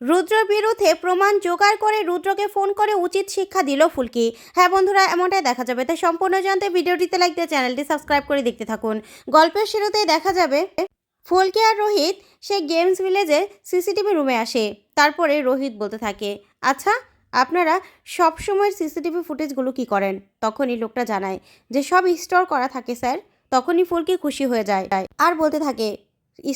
রুদ্রর বিরুদ্ধে প্রমাণ জোগাড় করে রুদ্রকে ফোন করে উচিত শিক্ষা দিল ফুলকি। হ্যাঁ বন্ধুরা, এমনটাই দেখা যাবে। তাই সম্পূর্ণ জানতে ভিডিওটিতে লাইক দিয়ে চ্যানেলটি সাবস্ক্রাইব করে দেখতে থাকুন। গল্পের শুরুতেই দেখা যাবে, ফুলকি আর রোহিত সে গেমস ভিলেজে সিসিটিভি রুমে আসে। তারপরে রোহিত বলতে থাকে আচ্ছা আপনারা সব সময় সিসিটিভি ফুটেজগুলো কি করেন? তখনই লোকটা জানায় যে, সব স্টোর করা থাকে, স্যার। তখনই ফুলকি খুশি হয়ে যায়। আর বলতে থাকে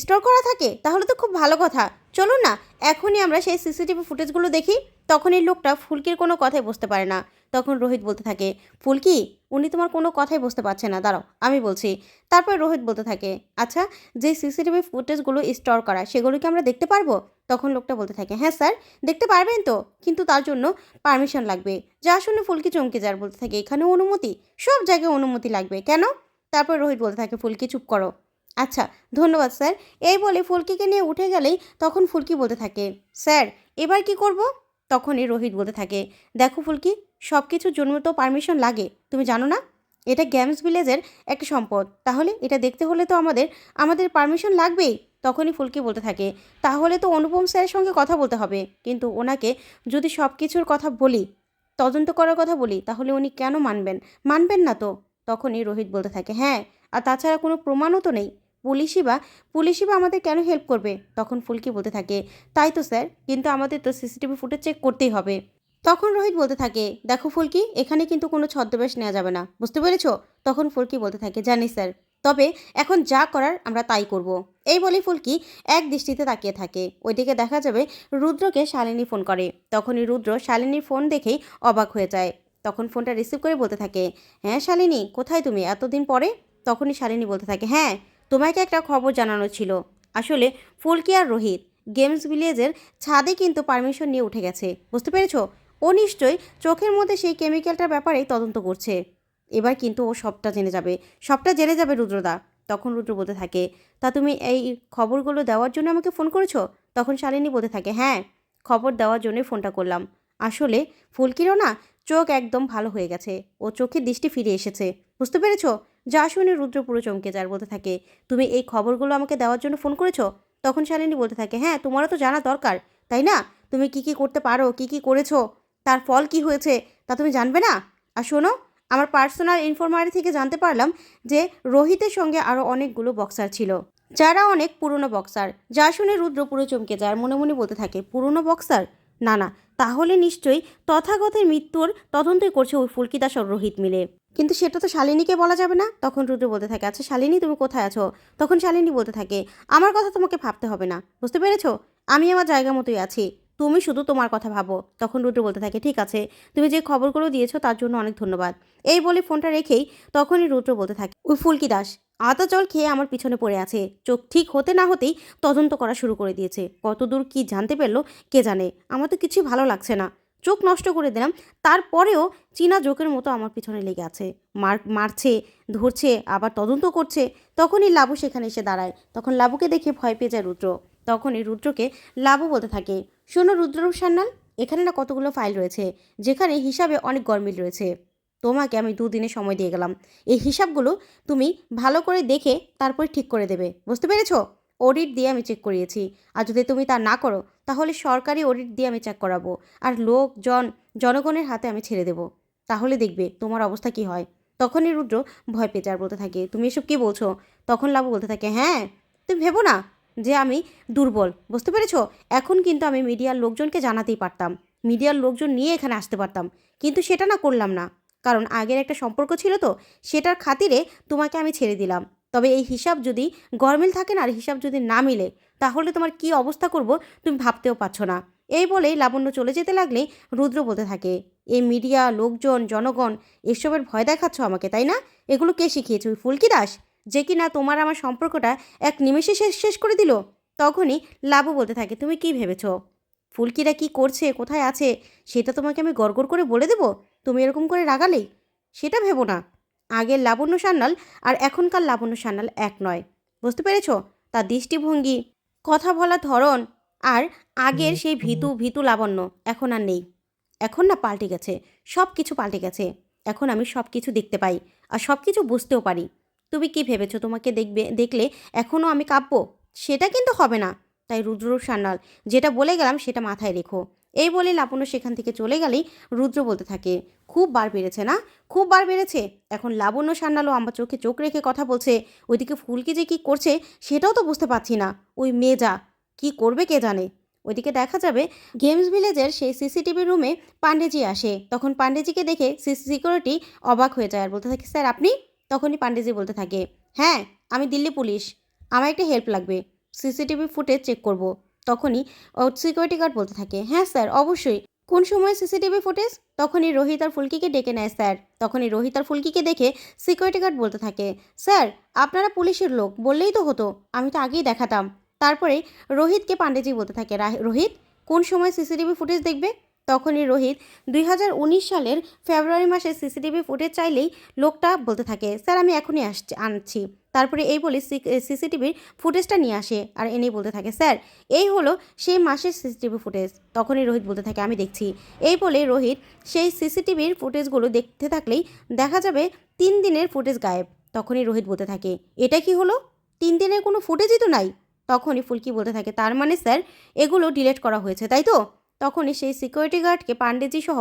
স্টোর করা থাকে? তাহলে তো খুব ভালো কথা। চলুন না, এখনই আমরা সেই সিসিটিভি ফুটেজগুলো দেখি তখন এই লোকটা ফুলকির কোনো কথাই বুঝতে পারে না। তখন রোহিত বলতে থাকে, ফুলকি, উনি তোমার কোনো কথাই বুঝতে পারছে না, দাঁড়াও, আমি বলছি। তারপর রোহিত বলতে থাকে আচ্ছা যে সিসিটিভি ফুটেজগুলো স্টোর করা, সেগুলো কি আমরা দেখতে পারব? তখন লোকটা বলতে থাকে হ্যাঁ স্যার, দেখতে পারবেন তো, কিন্তু তার জন্য পারমিশন লাগবে। যা শুনে ফুলকি চমকে যার বলতে থাকে, এখানে অনুমতি, সব জায়গায় অনুমতি লাগবে, কেন? তারপর রোহিত বলতে থাকে, ফুলকি, চুপ করো। আচ্ছা ধন্যবাদ, স্যার। এই বলে ফুলকিকে নিয়ে উঠে গেলেই তখন ফুলকি বলতে থাকে, স্যার, এবার কি করব? তখনই রোহিত বলতে থাকে, দেখো ফুলকি সব কিছুর জন্য তো পারমিশন লাগে, তুমি জানো না? এটা গেমস ভিলেজের একটা সম্পদ, তাহলে এটা দেখতে হলে তো আমাদের আমাদের পারমিশন লাগবেই। তখনই ফুলকি বলতে থাকে, তাহলে তো অনুপম স্যারের সঙ্গে কথা বলতে হবে, কিন্তু ওনাকে যদি সব কিছুর কথা বলি, তদন্ত করার কথা বলি, তাহলে উনি কেন মানবেন? মানবেন না তো? তখনই রোহিত বলতে থাকে হ্যাঁ আর তাছাড়া কোনো প্রমাণও তো নেই। পুলিশই বা পুলিশই বা আমাদের কেন হেল্প করবে? তখন ফুলকি বলতে থাকে, তাই তো স্যার কিন্তু আমাদের তো সিসিটিভি ফুটেজ চেক করতেই হবে। তখন রোহিত বলতে থাকে, দেখো ফুলকি, এখানে কিন্তু কোনো ছদ্মবেশ নেওয়া যাবে না, বুঝতে পেরেছ? তখন ফুলকি বলতে থাকে, জানি স্যার তবে এখন যা করার আমরা তাই করব। এই বলে ফুলকি এক দৃষ্টিতে তাকিয়ে থাকে। ওইদিকে দেখা যাবে রুদ্রকে শালিনী ফোন করে। তখনই রুদ্র শালিনীর ফোন দেখেই অবাক হয়ে যায়। তখন ফোনটা রিসিভ করে বলতে থাকে হ্যাঁ শালিনী, কোথায় তুমি? এতদিন পরে? তখনই শালিনী বলতে থাকে হ্যাঁ তোমাকে একটা খবর জানানো ছিল। আসলে ফুলকি আর রোহিত গেমস ভিলেজের ছাদে কিন্তু পারমিশন নিয়ে উঠে গেছে। বুঝতে পেরেছ? ও নিশ্চয়ই চোখের মধ্যে সেই কেমিক্যালটার ব্যাপারেই তদন্ত করছে। এবার কিন্তু ও সবটা জেনে যাবে। সবটা জেনে যাবে রুদ্রদা। তখন রুদ্র বলতে থাকে, তা তুমি এই খবরগুলো দেওয়ার জন্য আমাকে ফোন করেছ? তখন শালিনী বলতে থাকে হ্যাঁ খবর দেওয়ার জন্যই ফোনটা করলাম। আসলে ফুলকিরও না চোখ একদম ভালো হয়ে গেছে। ও চোখের দৃষ্টি ফিরে এসেছে। বুঝতে পেরেছ? যা শুনে রুদ্র পুরো চমকে যায় বলতে থাকে, তুমি এই খবরগুলো আমাকে দেওয়ার জন্য ফোন করেছ? তখন শালিনী বলতে থাকে হ্যাঁ তোমারও তো জানা দরকার, তাই না? তুমি কি কি করতে পারো, কি কি করেছ, তার ফল কি হয়েছে, তা তুমি জানবে না? আর শোনো, আমার পার্সোনাল ইনফরমারি থেকে জানতে পারলাম যে রোহিতের সঙ্গে আরও অনেকগুলো বক্সার ছিল। যারা অনেক পুরনো বক্সার যা শুনে রুদ্র পুরো চমকে যায় মনে মনে বলতে থাকে, পুরনো বক্সার না না, তাহলে নিশ্চয়ই তথাগতের মৃত্যুর তদন্তই করছে ওই ফুলকিদাস রোহিত মিলে। কিন্তু সেটা তো শালিনীকে বলা যাবে না। তখন রুদ্র বলতে থাকে আচ্ছা শালিনী, তুমি কোথায় আছো? তখন শালিনী বলতে থাকে, আমার কথা তোমাকে ভাবতে হবে না। বুঝতে পেরেছ? আমি আমার জায়গা মতোই আছি। তুমি শুধু তোমার কথা ভাবো। তখন রুদ্র বলতে থাকে, ঠিক আছে। তুমি যে খবরগুলো দিয়েছ তার জন্য অনেক ধন্যবাদ। এই বলে ফোনটা রেখেই তখনই রুদ্র বলতে থাকে, ওই ফুলকি দাস আতা জল খেয়ে আমার পিছনে পড়ে আছে। চোখ ঠিক হতে না হতেই তদন্ত করা শুরু করে দিয়েছে। কতদূর কি জানতে পারল কে জানে? আমার তো কিছুই ভালো লাগছে না। চোখ নষ্ট করে দিলাম। তারপরেও চীনা জোকের মতো আমার পিছনে লেগে আছে। মার, মারছে, ধরছে, আবার তদন্ত করছে। তখনই লাবু সেখানে এসে দাঁড়ায়। তখন লাবুকে দেখে ভয় পেয়ে যায় রুদ্র। তখনই রুদ্রকে লাবু বলতে থাকে, শোনো রুদ্ররূপ সান্যাল, এখানে না কতগুলো ফাইল রয়েছে, যেখানে হিসাবে অনেক গরমিল রয়েছে। তোমাকে আমি দুদিনের সময় দিয়ে গেলাম। এই হিসাবগুলো তুমি ভালো করে দেখে তারপরে ঠিক করে দেবে। বুঝতে পেরেছ? অডিট দিয়ে আমি চেক করিয়েছি। আর যদি তুমি তা না করো, তাহলে সরকারি অডিট দিয়ে আমি চেক করাবো। আর লোকজন জনগণের হাতে আমি ছেড়ে দেবো। তাহলে দেখবে তোমার অবস্থা কি হয়। তখনই রুদ্র ভয় পেয়ে যার বলতে থাকে, তুমি এসব কী বলছো? তখন লাবু বলতে থাকে হ্যাঁ তুমি ভেবো না যে আমি দুর্বল, বুঝতে পেরেছ? এখন কিন্তু আমি মিডিয়ার লোকজনকে জানাতেই পারতাম। মিডিয়ার লোকজন নিয়ে এখানে আসতে পারতাম। কিন্তু সেটা না করলাম না। কারণ আগের একটা সম্পর্ক ছিল তো, সেটার খাতিরে তোমাকে আমি ছেড়ে দিলাম। তবে এই হিসাব যদি গরমিল থাকে না আর হিসাব যদি না মিলে, তাহলে তোমার কি অবস্থা করব তুমি ভাবতেও পারছ না। এই বলেই লাবণ্য চলে যেতে লাগলেই রুদ্র বলতে থাকে এই মিডিয়া, লোকজন, জনগণ, এসবের ভয় দেখাচ্ছ আমাকে, তাই না? এগুলো কে শিখিয়েছে, ওই ফুলকি দাস? যে কি না তোমার আমার সম্পর্কটা এক নিমেষে শেষ শেষ করে দিল? তখনই লাবু বলতে থাকে, তুমি কি ভেবেছ? ফুলকিরা কি করছে, কোথায় আছে? সেটা তোমাকে আমি গড়গড় করে বলে দেবো? তুমি এরকম করে রাগালেই সেটা ভেবো না। আগের লাবণ্য সান্যাল আর এখনকার লাবণ্য সান্যাল এক নয়। বুঝতে পেরেছ? তার দৃষ্টিভঙ্গি কথা বলার ধরন আর আগের সেই ভীতু ভীতু লাবণ্য এখন আর নেই। এখন না পাল্টে গেছে সব কিছু পাল্টে গেছে। এখন আমি সব কিছু দেখতে পাই আর সব কিছু বুঝতেও পারি। তুমি কি ভেবেছো তোমাকে দেখবে দেখলে এখনও আমি কাঁপবো? সেটা কিন্তু হবে না। তাই রুদ্র সান্যাল যেটা বলে গেলাম সেটা মাথায় রেখো। এই বলে লাবণ্য সেখান থেকে চলে গেলেই রুদ্র বলতে থাকে, খুব বার বেড়েছে না? খুব বার বেড়েছে? এখন লাবণ্য সান্যালও আমার চোখে চোখ রেখে কথা বলছে, ওইদিকে ফুলকি যে কী করছে সেটাও তো বুঝতে পারছি না। ওই মেজা কি করবে কে জানে? ওইদিকে দেখা যাবে গেমস ভিলেজের সেই সিসিটিভি রুমে পাণ্ডেজি আসে। তখন পাণ্ডেজিকে দেখে সিসি সিকিউরিটি অবাক হয়ে যায় আর বলতে থাকে, স্যার, আপনি? তখনই পাণ্ডেজি বলতে থাকে হ্যাঁ আমি দিল্লি পুলিশ। আমার একটা হেল্প লাগবে। সিসিটিভি ফুটেজ চেক করব। তখনই সিকিউরিটি গার্ড বলতে থাকে হ্যাঁ স্যার, অবশ্যই। কোন সময় সিসিটিভি ফুটেজ তখনই রোহিত আর ফুলকিকে ডেকে নেয়, স্যার। তখনই রোহিত আর ফুলকিকে দেখে সিকিউরিটি গার্ড বলতে থাকে, স্যার, আপনারা পুলিশের লোক, বললেই তো হতো, আমি তো আগেই দেখাতাম। তারপরে রোহিতকে পাণ্ডেজি বলতে থাকে "রা- রোহিত, কোন সময় সিসিটিভি ফুটেজ দেখবে? তখনই রোহিত দুই হাজার উনিশ সালের ফেব্রুয়ারি মাসে সিসিটিভি ফুটেজ চাইলেই লোকটা বলতে থাকে, স্যার, আমি এখনই আসছি, আনছি। তারপরে এই বলে সিসিটিভির ফুটেজটা নিয়ে আসে আর এনেই বলতে থাকে, স্যার, এই হলো সেই মাসের সিসিটিভি ফুটেজ। তখনই রোহিত বলতে থাকে, আমি দেখছি। এই বলে রোহিত সেই সিসিটিভির ফুটেজগুলো দেখতে থাকলেই দেখা যাবে তিন দিনের ফুটেজ গায়েব। তখনই রোহিত বলতে থাকে, এটা কি হলো? তিন দিনের কোনো ফুটেজই তো নাই? তখনই ফুলকি বলতে থাকে, তার মানে স্যার, এগুলো ডিলিট করা হয়েছে, তাই তো? তখনই সেই সিকিউরিটি গার্ডকে পাণ্ডেজি সহ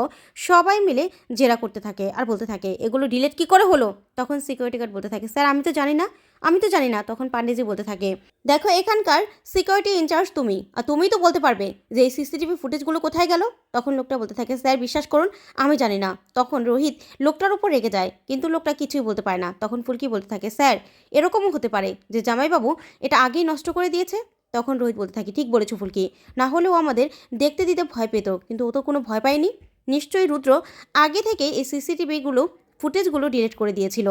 সবাই মিলে জেরা করতে থাকে আর বলতে থাকে, এগুলো ডিলেট কি করে হলো? তখন সিকিউরিটি গার্ড বলতে থাকে, স্যার, আমি তো জানি না, আমি তো জানি না, তখন পাণ্ডেজি বলতে থাকে, দেখো, এখানকার সিকিউরিটি ইনচার্জ তুমি, আর তুমিই তো বলতে পারবে যে এই সিসিটিভি ফুটেজগুলো কোথায় গেল? তখন লোকটা বলতে থাকে, স্যার, বিশ্বাস করুন, আমি জানি না। তখন রোহিত লোকটার উপর রেগে যায়, কিন্তু লোকটা কিছুই বলতে পারে না। তখন ফুলকি বলতে থাকে, স্যার, এরকমও হতে পারে যে জামাইবাবু এটা আগেই নষ্ট করে দিয়েছে? তখন রোহিত বলতে থাকে, ঠিক বলেছ ফুলকি, না হলেও আমাদের দেখতে দিতে ভয় পেত, কিন্তু ও তো কোনো ভয় পায়নি। নিশ্চয়ই রুদ্র আগে থেকে এই সিসিটিভিগুলো, ফুটেজগুলো ডিলিট করে দিয়েছিল।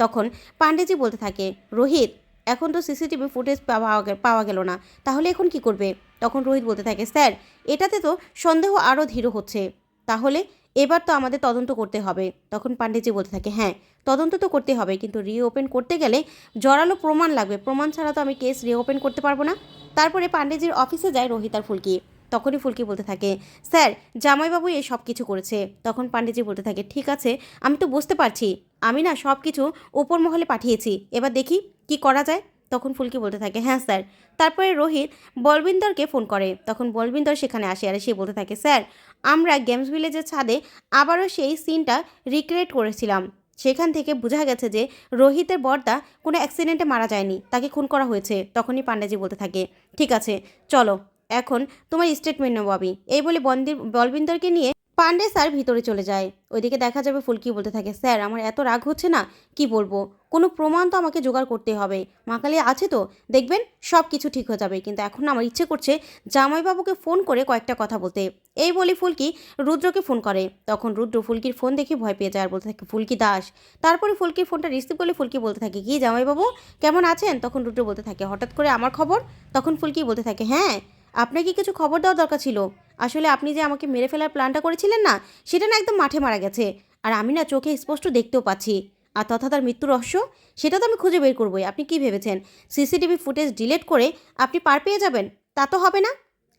তখন পাণ্ডেজি বলতে থাকে, রোহিত, এখন তো সিসিটিভি ফুটেজ পাওয়া পাওয়া গেল না, তাহলে এখন কি করবে? তখন রোহিত বলতে থাকে, স্যার, এটাতে তো সন্দেহ আরও ধীর হচ্ছে, তাহলে এবার তো আমাদের তদন্ত করতে হবে। তখন পাণ্ডেজি বলতে থাকে হ্যাঁ তদন্ত তো করতে হবে, কিন্তু রিওপেন করতে গেলে জোরালো প্রমাণ লাগবে। প্রমাণ ছাড়া তো আমি কেস রিওপেন করতে পারব না। তারপরে পাণ্ডেজির অফিসে যায় রোহিত আর ফুলকি। তখনই ফুলকি বলতে থাকে, স্যার, জামাইবাবু এই সব কিছু করেছে। তখন পাণ্ডেজি বলতে থাকে, ঠিক আছে, আমি তো বুঝতে পারছি। আমি না সব কিছু ওপর মহলে পাঠিয়েছি। এবার দেখি কি করা যায়। তখন ফুলকি বলতে থাকে হ্যাঁ স্যার। তারপরে রোহিত বলবিন্দরকে ফোন করে। তখন বলবিন্দর সেখানে আসে আর সে বলতে থাকে, স্যার, আমরা গেমস ভিলেজের ছাদে আবারও সেই সিনটা রিক্রিয়েট করেছিলাম। সেখান থেকে বোঝা গেছে যে রোহিতের বর্দা কোনো অ্যাক্সিডেন্টে মারা যায়নি। তাকে খুন করা হয়েছে। তখনই পাণ্ডেজি বলতে থাকে, ঠিক আছে, চলো, এখন তোমার স্টেটমেন্ট নেব আমি। এই বলে বন্দির বলবিন্দরকে নিয়ে পাণ্ডে স্যার ভিতরে চলে যায়। ওইদিকে দেখা যাবে ফুলকি বলতে থাকে, স্যার, আমার এত রাগ হচ্ছে না, কি বলব? কোনো প্রমাণ তো আমাকে জোগাড় করতে হবে। মাকালি আছে তো? দেখবেন সব কিছু ঠিক হয়ে যাবে। কিন্তু এখন আমার ইচ্ছে করছে জামাইবাবুকে ফোন করে কয়েকটা কথা বলতে। এই বলে ফুলকি রুদ্রকে ফোন করে। তখন রুদ্র ফুলকির ফোন দেখে ভয় পেয়ে যায় আর বলতে থাকে, ফুলকি দাস। তারপরে ফুলকির ফোনটা রিসিভ করলে ফুলকি বলতে থাকে, কি জামাইবাবু, কেমন আছেন? তখন রুদ্র বলতে থাকে, হঠাৎ করে আমার খবর? তখন ফুলকি বলতে থাকে হ্যাঁ আপনাকে কিছু খবর দেওয়ার দরকার ছিল। আসলে আপনি যে আমাকে মেরে ফেলার প্ল্যানটা করেছিলেন না, সেটা না একদম মাঠে মারা গেছে। আর আমি না চোখে স্পষ্ট দেখতেও পাচ্ছি। আর তথা তার মৃত্যু রহস্য, সেটা তো আমি খুঁজে বের করবোই। আপনি কি ভেবেছেন? সিসিটিভি ফুটেজ ডিলিট করে আপনি পার পেয়ে যাবেন? তা তো হবে না।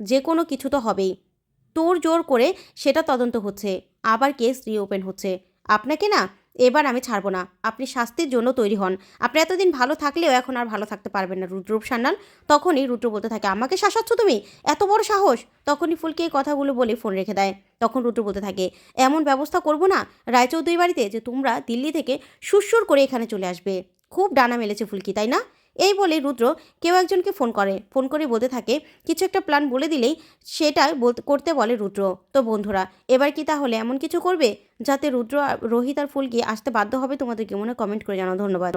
যে কোনো কিছু তো হবেই। তোর জোর করে সেটা তদন্ত হচ্ছে। আবার কেস রিওপেন হচ্ছে। আপনাকে না এবার আমি ছাড়বো না। আপনি শাস্তির জন্য তৈরি হন। আপনি এতদিন ভালো থাকলেও এখন আর ভালো থাকতে পারবেন না রুদ্রূপ সান্যাল। তখনই রুদ্র বলতে থাকে, আমাকে শাসাচ্ছ তুমি? এত বড় সাহস? তখনই ফুলকে এই কথাগুলো বলে ফোন রেখে দেয়। তখন রুদ্র বলতে থাকে, এমন ব্যবস্থা করব না রায়চৌধুরী বাড়িতে যে তোমরা দিল্লি থেকে সুরসুর করে এখানে চলে আসবে। খুব ডানা মেলেছে ফুলকি, তাই না? এই বলে রুদ্র কেউ একজনকে ফোন করে ফোন করে বলতে থাকে, কিছু একটা প্ল্যান বলে দিলেই সেটা করতে বলে রুদ্র। তো বন্ধুরা, এবার কি তাহলে এমন কিছু করবে? যাতে রুদ্র রোহিত আর ফুলকি আসতে বাধ্য হবে তোমাদেরকে মনে কমেন্ট করে জানাও। ধন্যবাদ।